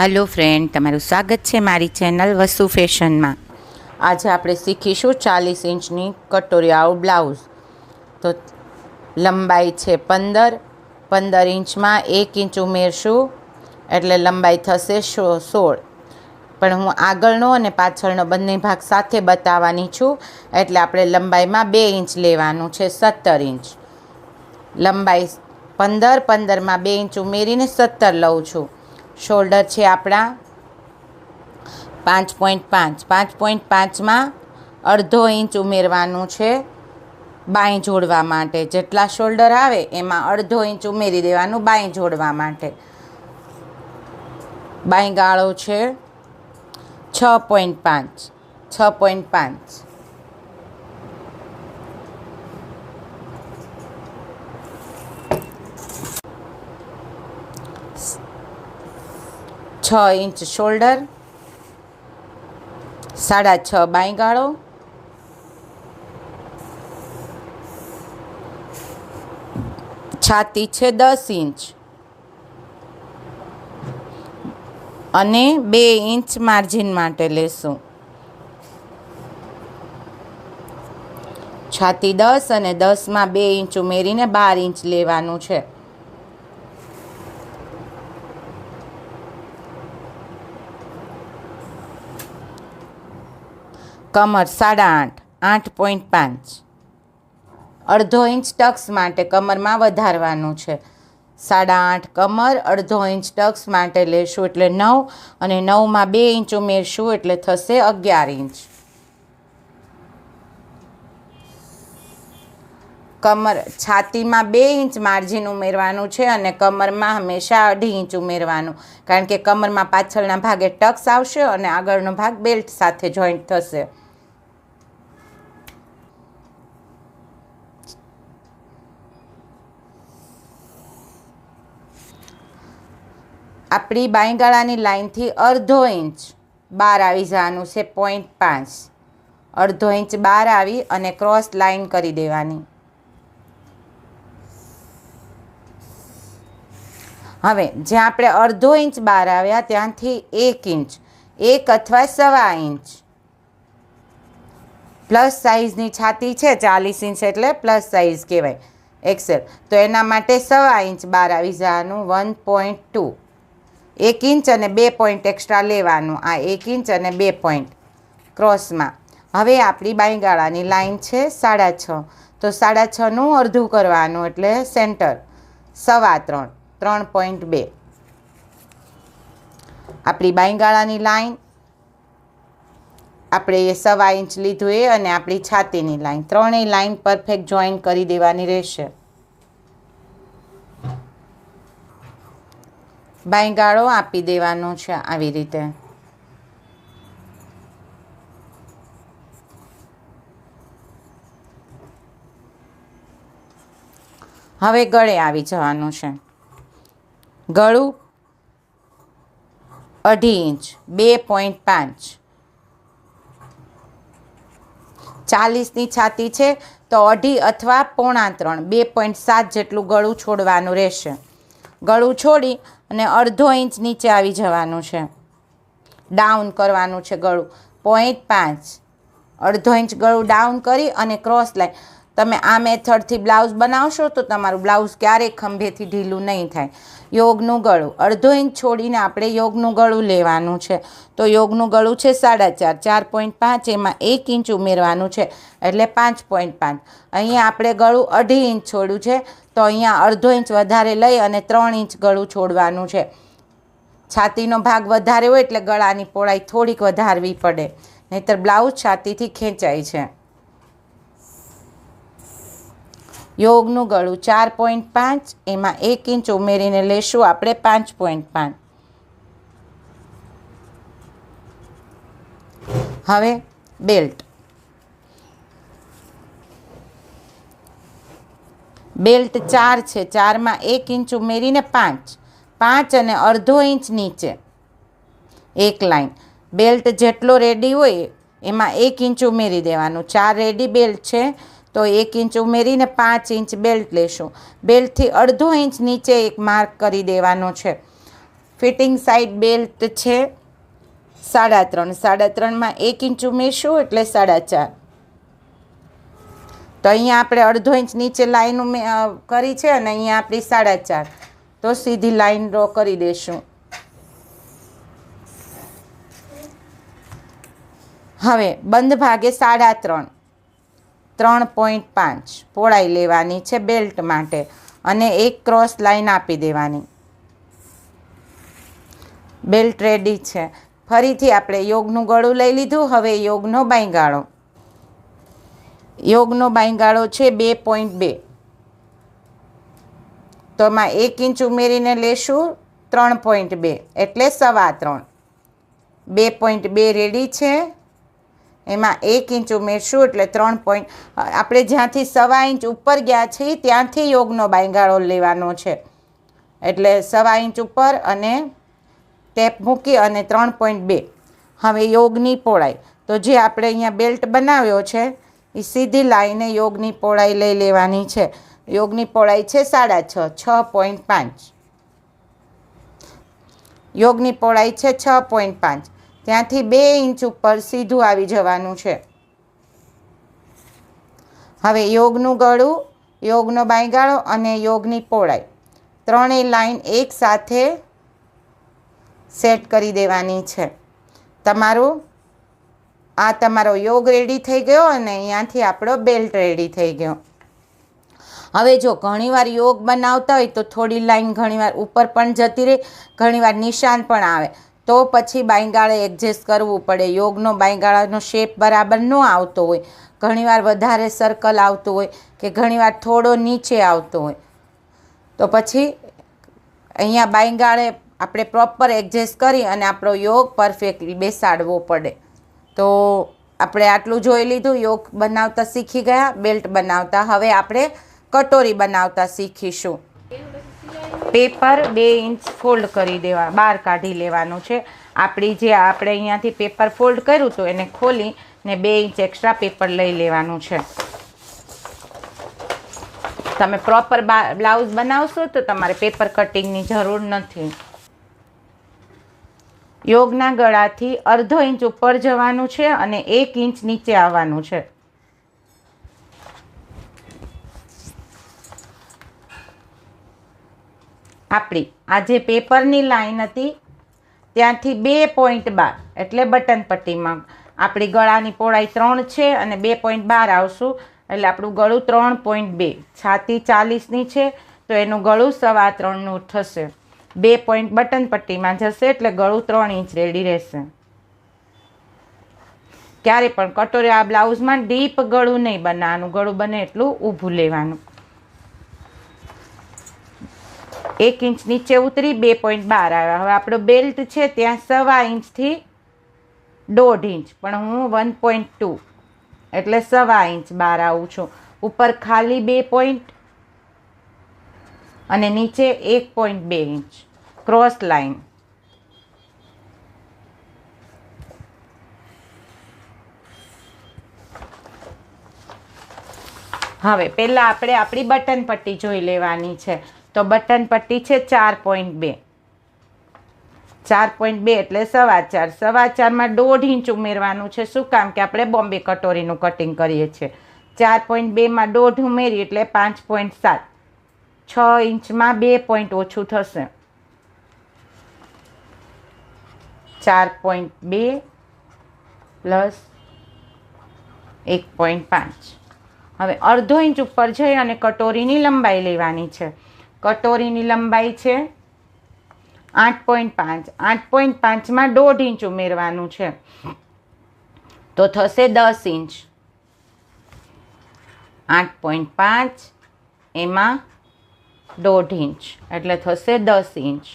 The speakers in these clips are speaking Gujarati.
હેલો ફ્રેન્ડ તમારું સ્વાગત છે મારી ચેનલ વસુ ફેશનમાં આજે આપણે શીખીશું ચાલીસ ઇંચની કટોરિયાઓ બ્લાઉઝ તો લંબાઈ છે પંદર. પંદર ઇંચમાં એક ઇંચ ઉમેરશું, એટલે લંબાઈ થશે સો, સોળ. પણ હું આગળનો અને પાછળનો બંને ભાગ સાથે બતાવવાની છું, એટલે આપણે લંબાઈમાં બે ઇંચ લેવાનું છે સત્તર ઇંચ. લંબાઈ પંદર, પંદરમાં બે ઇંચ ઉમેરીને સત્તર લઉં છું. શોલ્ડર છે આપણા. પાંચ પોઈન્ટ પાંચ. પાંચ પોઈન્ટ પાંચમાં અડધો ઇંચ ઉમેરવાનું છે બાંય જોડવા માટે. જેટલા શોલ્ડર આવે એમાં અડધો ઇંચ ઉમેરી દેવાનું બાંય જોડવા માટે. બાંય ગાળો છે છ પોઈન્ટ પાંચ. છ પોઈન્ટ પાંચ. છ ઇંચ શોલ્ડર, સાડા છ બાંય ગાળો છાતી છે દસ ઇંચ અને બે ઇંચ માર્જિન માટે લેશું. છાતી દસ અને દસમાં બે ઇંચ ઉમેરીને બાર ઇંચ લેવાનું છે. કમર સાડા આઠ આઠ પોઈન્ટ પાંચ. અડધો ઇંચ ટક્સ માટે કમરમાં વધારવાનું છે. સાડા આઠ કમર, અડધો ઇંચ ટક્સ માટે લેશું એટલે નવ અને નવમાં બે ઇંચ ઉમેરશું એટલે થશે અગિયાર ઇંચ. કમર છાતીમાં બે ઇંચ માર્જિન ઉમેરવાનું છે અને કમરમાં હંમેશા અઢી ઇંચ ઉમેરવાનું. કારણ કે કમરમાં પાછળના ભાગે ટક્સ આવશે અને આગળનો ભાગ બેલ્ટ સાથે જોઈન્ટ થશે. આપણી બાંયગાળાની લાઇનથી અડધો ઇંચ બાર આવી જવાનું છે પોઈન્ટ પાંચ. અડધો ઇંચ બાર આવી અને ક્રોસ લાઇન કરી દેવાની. હવે, જ્યાં આપણે અડધો ઇંચ બહાર આવ્યા, ત્યાંથી એક ઇંચ, એક અથવા સવા ઇંચ. પ્લસ સાઇઝની છાતી છે, ચાલીસ ઇંચ એટલે પ્લસ સાઇઝ કહેવાય. એક્સેલ તો એના માટે સવા ઇંચ બહાર આવી જવાનું વન પોઈન્ટ ટુ એક ઇંચ અને બે પોઈન્ટ એક્સ્ટ્રા લેવાનું. આ એક ઇંચ અને બે પોઈન્ટ. ક્રોસમાં હવે આપણી બાંયગાળાની લાઈન છે સાડા છ. તો સાડા છનું અડધું કરવાનું એટલે સેન્ટર સવા ત્રણ. ત્રણ પોઈન્ટ બે. આપણી બાંયગાળાની લાઈન આપણે એ સવા ઇંચ લીધું એ અને આપણી છાતીની લાઈન ત્રણેય લાઈન પરફેક્ટ જોઈન કરી દેવાની રહેશે. બાંયગાળો આપી દેવાનો છે આવી રીતે. હવે ગળે આવી જવાનું છે. ગળું અઢી ઇંચ, બે પોઈન્ટ પાંચ. ચાલીસની છાતી છે તો અઢી અથવા પોણા ત્રણ, બે પોઈન્ટ સાત જેટલું ગળું છોડવાનું રહેશે. ગળું છોડી અને અડધો ઇંચ નીચે આવી જવાનું છે. ડાઉન કરવાનું છે ગળું. પોઈન્ટ પાંચ. અડધો ઇંચ ગળું ડાઉન કરી અને ક્રોસ લાઈન. તમે આ મેથડથી બ્લાઉઝ બનાવશો તો તમારું બ્લાઉઝ ક્યારેય ખંભેથી ઢીલું નહીં થાય. યોગનું ગળું. અડધો ઇંચ છોડીને આપણે યોગનું ગળું લેવાનું છે. તો યોગનું ગળું છે સાડા ચાર. ચાર પોઈન્ટ પાંચ. એમાં એક ઇંચ ઉમેરવાનું છે. એટલે પાંચ પોઈન્ટ પાંચ. અહીંયા આપણે ગળું અઢી ઇંચ છોડ્યું છે. તો અહીંયા અડધો ઇંચ વધારે લઈ અને ત્રણ ઇંચ ગળું છોડવાનું છે. છાતીનો ભાગ વધારે હોય એટલે ગળાની પહોળાઈ થોડીક વધારવી પડે. નહીંતર બ્લાઉઝ છાતીથી ખેંચાય છે. યોગનું ગળું ચાર પોઈન્ટ પાંચ, એમાં એક ઇંચ ઉમેરીને લેશું આપણે પાંચ પોઈન્ટ પાંચ. હવે બેલ્ટ. બેલ્ટ ચાર છે, ચારમાં એક ઇંચ ઉમેરીને પાંચ. પાંચ અને અડધો ઇંચ નીચે. એક લાઈન. બેલ્ટ જેટલો રેડી હોય, એમાં એક ઇંચ ઉમેરી દેવાનું. ચાર રેડી બેલ્ટ છે તો એક ઇંચ ઉમેરીને પાંચ ઇંચ બેલ્ટ લેશું. બેલ્ટથી અડધો ઇંચ નીચે એક માર્ક કરી દેવાનો છે. ફિટિંગ સાઈડ બેલ્ટ છે સાડા ત્રણ. સાડા ત્રણમાં એક ઇંચ ઉમેરશું એટલે સાડા ચાર. તો અહીંયા આપણે અડધો ઇંચ નીચે લાઈન ઉમે કરી છે અને અહીંયા આપણી સાડા ચાર. તો સીધી લાઈન ડ્રો કરી દઈશું હવે બંધ ભાગે સાડા ત્રણ. ત્રણ પોઈન્ટ પાંચ પહોળાઈ લેવાની છે બેલ્ટ માટે અને એક ક્રોસ લાઈન આપી દેવાની. બેલ્ટ રેડી છે. ફરીથી આપણે યોગનું ગળું લઈ લીધું. હવે યોગનો બાંયગાળો. યોગનો બાંયગાળો છે બે પોઈન્ટ બે. તો એમાં એક ઇંચ ઉમેરીને લેશું ત્રણ પોઈન્ટ બે. એટલે સવા ત્રણ. બે પોઈન્ટ બે રેડી છે. એમાં એક ઇંચ ઉમેરશું એટલે ત્રણ પોઈન્ટ આપણે જ્યાંથી સવા ઇંચ ઉપર ગયા છીએ ત્યાંથી યોગનો બાંયગાળો લેવાનો છે. એટલે સવા ઇંચ ઉપર અને ટેપ મૂકી અને ત્રણ પોઈન્ટ બે. હવે યોગની પહોળાઈ. તો જે આપણે અહીંયા બેલ્ટ બનાવ્યો છે એ સીધી લાઈને યોગની પહોળાઈ લઈ લેવાની છે. યોગની પહોળાઈ છે સાડા છ છ પોઈન્ટ પાંચ. યોગની પહોળાઈ છે છ પોઈન્ટ પાંચ. ત્યાંથી બે ઇંચ ઉપર સીધું આવી જવાનું છે. હવે યોગનું ગળું, યોગનો બાંયગાળો અને યોગની પહોળાઈ. ત્રણેય લાઈન એક સાથે સેટ કરી દેવાની છે. તમારું, આ તમારો યોગ રેડી થઈ ગયો અને અહીંયાથી આપણો બેલ્ટ રેડી થઈ ગયો. હવે જો ઘણીવાર યોગ બનાવતા હોય તો થોડી લાઈન ઘણીવાર ઉપર પણ જતી રહે, ઘણીવાર નિશાન પણ આવે. તો પછી બાંયગાળે એડજસ્ટ કરવું પડે. યોગનો બાંયગાળાનો શેપ બરાબર ન આવતો હોય. ઘણીવાર વધારે સર્કલ આવતું હોય કે ઘણીવાર થોડો નીચે આવતો હોય. તો પછી અહીંયા બાંયગાળે આપણે પ્રોપર એડજસ્ટ કરી અને આપણો યોગ પરફેક્ટલી બેસાડવો પડે. તો આપણે આટલું જોઈ લીધું. યોગ બનાવતા શીખી ગયા બેલ્ટ બનાવતા. હવે આપણે કટોરી બનાવતા શીખીશું. પેપર બે ઇંચ ફોલ્ડ કરી દેવા, બહાર કાઢી લેવાનું છે. આપણી જે આપણે અહીંયાથી પેપર ફોલ્ડ કર્યું હતું એને ખોલી ને બે ઇંચ એક્સ્ટ્રા પેપર લઈ લેવાનું છે. તમે પ્રોપર બ્લાઉઝ બનાવશો તો તમારે પેપર કટિંગની જરૂર નથી. યોગના ગળાથી અડધો ઇંચ ઉપર જવાનું છે અને એક ઇંચ નીચે આવવાનું છે. આપણી. આ જે પેપરની લાઈન હતી. ત્યાંથી બે પોઈન્ટ બાર, એટલે બટન પટ્ટીમાં. આપણી ગળાની પહોળાઈ ત્રણ છે અને બે પોઈન્ટ બાર આવશું. એટલે આપણું ગળું ત્રણ પોઈન્ટ બે. છાતી ચાલીસની છે, તો એનું ગળું સવા ત્રણનું થશે. બે પોઈન્ટ બટન પટ્ટીમાં જશે, એટલે ગળું ત્રણ ઇંચ રેડી રહેશે. ક્યારે પણ કટોરે, આ બ્લાઉઝમાં ડીપ ગળું નહીં બનાવવાનું ગળું બને એટલું ઊભું લેવાનું. એક ઇંચ નીચે ઉતરી, બે પોઈન્ટ બાર આવ્યા. હવે આપણો બેલ્ટ છે ત્યાં સવા ઇંચથી દોઢ ઇંચ, પણ હું વન પોઈન્ટ ટુ એટલે સવા ઇંચ બહાર આવું છું. ઉપર ખાલી બે પોઈન્ટ અને નીચે એક પોઈન્ટ બે ઇંચ. ક્રોસ લાઈન હવે, પહેલાં આપણે આપણી બટન પટ્ટી જોઈ લેવાની છે. તો બટન પટ્ટી છે ચાર પોઈન્ટ બે. ચાર પોઈન્ટ બે એટલે સવા ચાર સવા ચારમાં દોઢ ઇંચ ઉમેરવાનું છે. શું કામ કે આપણે બોમ્બે કટોરીનું કટિંગ કરીએ છીએ. ચાર પોઈન્ટ બેમાં દોઢ ઉમેરી એટલે પાંચ પોઈન્ટ સાત. છ ઇંચમાં બે પોઈન્ટ ઓછું થશે. ચાર પોઈન્ટ બે પ્લસ એક પોઈન્ટ પાંચ. હવે અડધો ઇંચ ઉપર જઈ અને કટોરીની લંબાઈ લેવાની છે. કટોરીની લંબાઈ છે આઠ પોઈન્ટ પાંચ. આઠ પોઈન્ટ પાંચમાં દોઢ ઇંચ ઉમેરવાનું છે. તો થશે દસ ઇંચ. આઠ પોઈન્ટ પાંચ એમાં દોઢ ઇંચ. એટલે થશે દસ ઇંચ.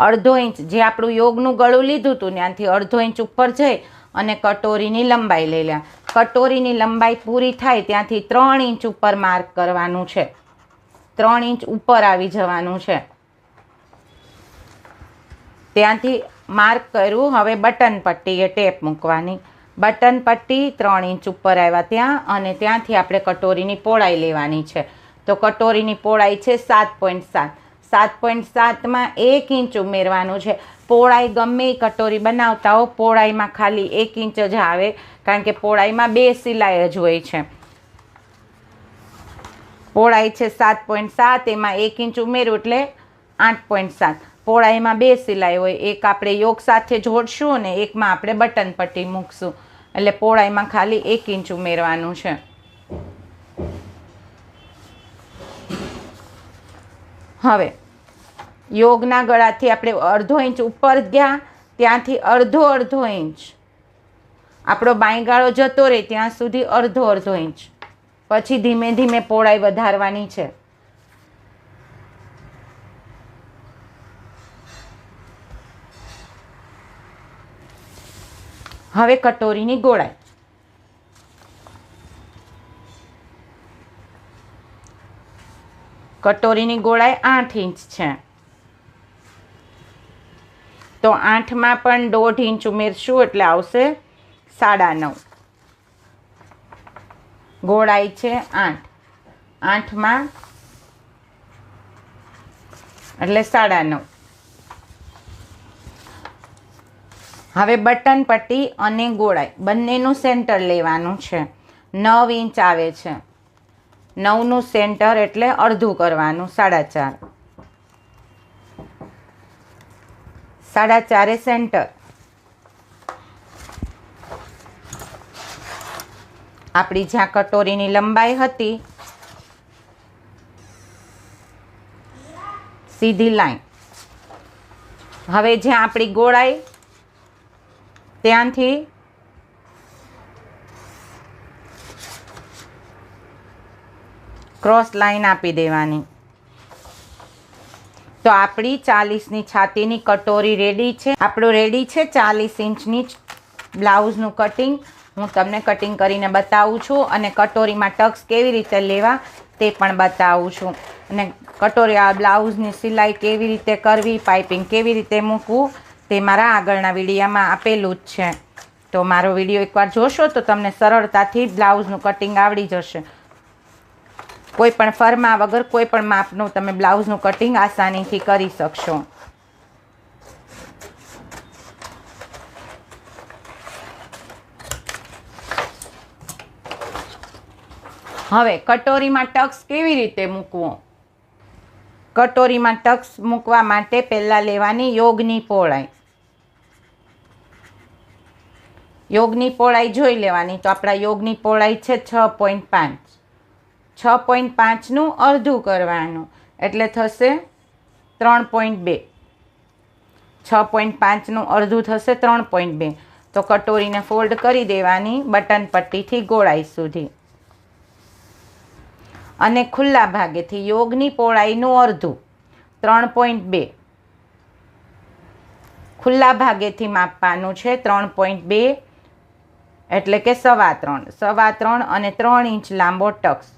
અડધો ઇંચ. જે આપણું યોગનું ગળું લીધું હતું, ત્યાંથી અડધો ઇંચ ઉપર જઈ અને કટોરીની લંબાઈ લઈ લે કટોરીની લંબાઈ પૂરી થાય ત્યાંથી ત્રણ ઇંચ ઉપર માર્ક કરવાનું છે. ત્રણ ઇંચ ઉપર આવી જવાનું છે. ત્યાંથી માર્ક કર્યું, હવે બટન પટ્ટીએ ટેપ મૂકવાની. બટન પટ્ટી ત્રણ ઇંચ ઉપર આવ્યા ત્યાં અને ત્યાંથી આપણે કટોરીની પોળાઈ લેવાની છે. તો કટોરીની પોળાઈ છે સાત પોઈન્ટ સાત. સાત પોઈન્ટ સાતમાં એક ઇંચ ઉમેરવાનું છે. પોળાઈ ગમે એ કટોરી બનાવતા હો પોળાઈમાં ખાલી એક ઇંચ જ આવે, કારણ કે પોળાઈમાં બે સિલાઈ જ હોય છે. પહોળાઈ છે સાત પોઈન્ટ સાત, એમાં એક ઇંચ ઉમેર્યું એટલે આઠ પોઈન્ટ સાત. પહોળાઈમાં બે સિલાઈ હોય, એક આપણે યોગ સાથે જોડશું અને એકમાં આપણે બટન પટ્ટી મૂકશું. એટલે પહોળાઈમાં ખાલી એક ઇંચ ઉમેરવાનું છે. હવે, યોગના ગળાથી આપણે અડધો ઇંચ ઉપર ગયા, ત્યાંથી અડધો અડધો ઇંચ. આપણો બાંયગાળો જતો રહે, ત્યાં સુધી અડધો અડધો ઇંચ. પછી ધીમે ધીમે પહોળાઈ વધારવાની છે. હવે કટોરીની ગોળાઈ. કટોરીની ગોળાઈ આઠ ઇંચ છે. તો આઠમાં પણ દોઢ ઇંચ ઉમેરશું એટલે આવશે સાડા નવ. ગોળાઈ છે આઠ. આઠમાં એટલે સાડા નવ હવે બટન પટ્ટી અને ગોળાઈ. બંનેનું સેન્ટર લેવાનું છે. નવ ઇંચ આવે છે. નવનું સેન્ટર એટલે અડધું કરવાનું, સાડા ચાર. સાડા ચારે સેન્ટર. આપણી જ્યાં કટોરીની લંબાઈ હતી, સીધી લાઈન. હવે જ્યાં આપણી ગોળાઈ, ત્યાંથી ક્રોસ લાઈન આપી દેવાની. તો આપણી ચાલીસની છાતીની કટોરી રેડી છે. આપણું રેડી છે ચાલીસ ઇંચની બ્લાઉઝનું કટિંગ. હું તમને કટિંગ કરીને બતાવું છું અને કટોરીમાં ટક્સ કેવી રીતે લેવા તે પણ બતાવું છું. અને કટોરી આ બ્લાઉઝની સિલાઈ કેવી રીતે કરવી, પાઇપિંગ કેવી રીતે મૂકવું તે મારા આગળના વિડીયામાં આપેલું જ છે. તો મારો વીડિયો એકવાર જોશો તો તમને સરળતાથી બ્લાઉઝનું કટિંગ આવડી જશે. કોઈ પણ ફરમા વગર કોઈ પણ માપનું તમે બ્લાઉઝનું કટિંગ આસાનીથી કરી શકશો. હવે કટોરીમાં ટક્સ કેવી રીતે મૂકવો? કટોરીમાં ટક્સ મૂકવા માટે પહેલાં લેવાની યોગની પહોળાઈ. યોગની પહોળાઈ જોઈ લેવાની. તો આપણા યોગની પહોળાઈ છે છ પોઈન્ટ પાંચ. છ પોઈન્ટ પાંચનું અડધું કરવાનું. એટલે થશે ત્રણ પોઈન્ટ બે. છ પોઈન્ટ પાંચનું અડધું થશે ત્રણ પોઈન્ટ બે. તો કટોરીને ફોલ્ડ કરી દેવાની બટન પટ્ટીથી ગોળાઈ સુધી. અને ખુલ્લા ભાગેથી યોગની પહોળાઈનું અડધું ત્રણ પોઈન્ટ બે. ખુલ્લા ભાગેથી માપવાનું છે ત્રણ પોઈન્ટ બે, એટલે કે સવા ત્રણ. સવા ત્રણ અને ત્રણ ઇંચ લાંબો ટક્સ.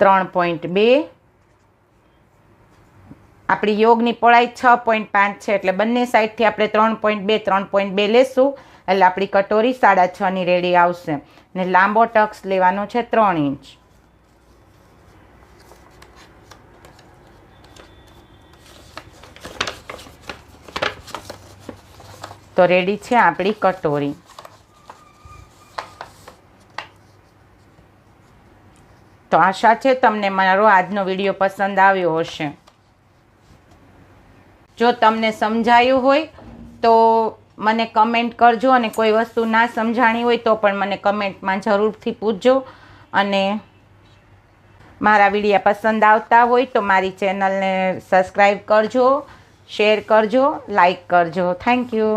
ત્રણ પોઈન્ટ બે આપણી યોગની પહોળાઈ છ પોઈન્ટ પાંચ છે એટલે બંને સાઈડથી આપણે ત્રણ પોઈન્ટ બે, ત્રણ પોઈન્ટ બે લેશું. એટલે આપણી કટોરી સાડા છની રેડી આવશે. ને લાંબો ટક્સ લેવાનો છે ત્રણ ઇંચ. તો રેડી છે આપણી કટોરી. તો આશા છે તમને મારો આજનો વીડિયો પસંદ આવ્યો હશે. જો તમને સમજાયું હોય, તો મને કમેન્ટ કરજો અને કોઈ વસ્તુ ના સમજાણી હોય, તો પણ મને કમેન્ટમાં જરૂરથી પૂછજો. અને મારા વિડીયા પસંદ આવતા હોય, તો મારી ચેનલને સબસ્ક્રાઈબ કરજો શેર કરજો લાઈક કરજો. Thank you